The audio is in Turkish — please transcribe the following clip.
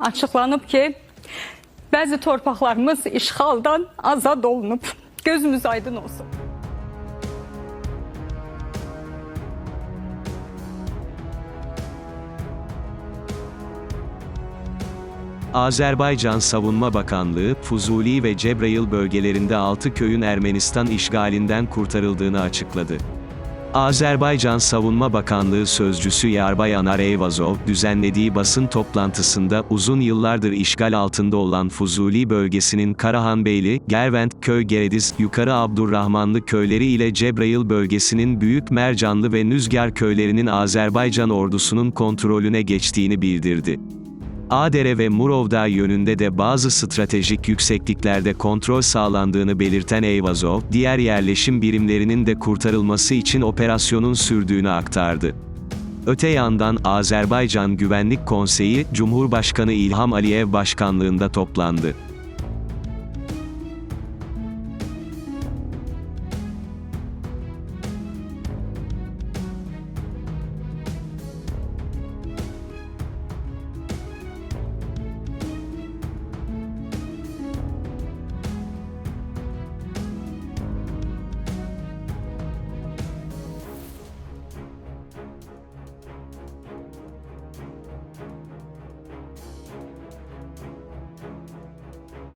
açıqlanıb ki, bəzi torpaqlarımız işğaldan azad olunub. Gözümüz aydın olsun. Azerbaycan Savunma Bakanlığı, Fuzuli ve Cebrail bölgelerinde 6 köyün Ermenistan işgalinden kurtarıldığını açıkladı. Azerbaycan Savunma Bakanlığı Sözcüsü Yarbay Anar Eyvazov, düzenlediği basın toplantısında uzun yıllardır işgal altında olan Fuzuli bölgesinin Karahanbeyli, Gervent, Köy Gerediz, Yukarı Abdurrahmanlı köyleri ile Cebrail bölgesinin Büyük Mercanlı ve Nüzgar köylerinin Azerbaycan ordusunun kontrolüne geçtiğini bildirdi. Adere ve Murovdağ yönünde de bazı stratejik yüksekliklerde kontrol sağlandığını belirten Eyvazov, diğer yerleşim birimlerinin de kurtarılması için operasyonun sürdüğünü aktardı. Öte yandan Azerbaycan Güvenlik Konseyi, Cumhurbaşkanı İlham Aliyev başkanlığında toplandı.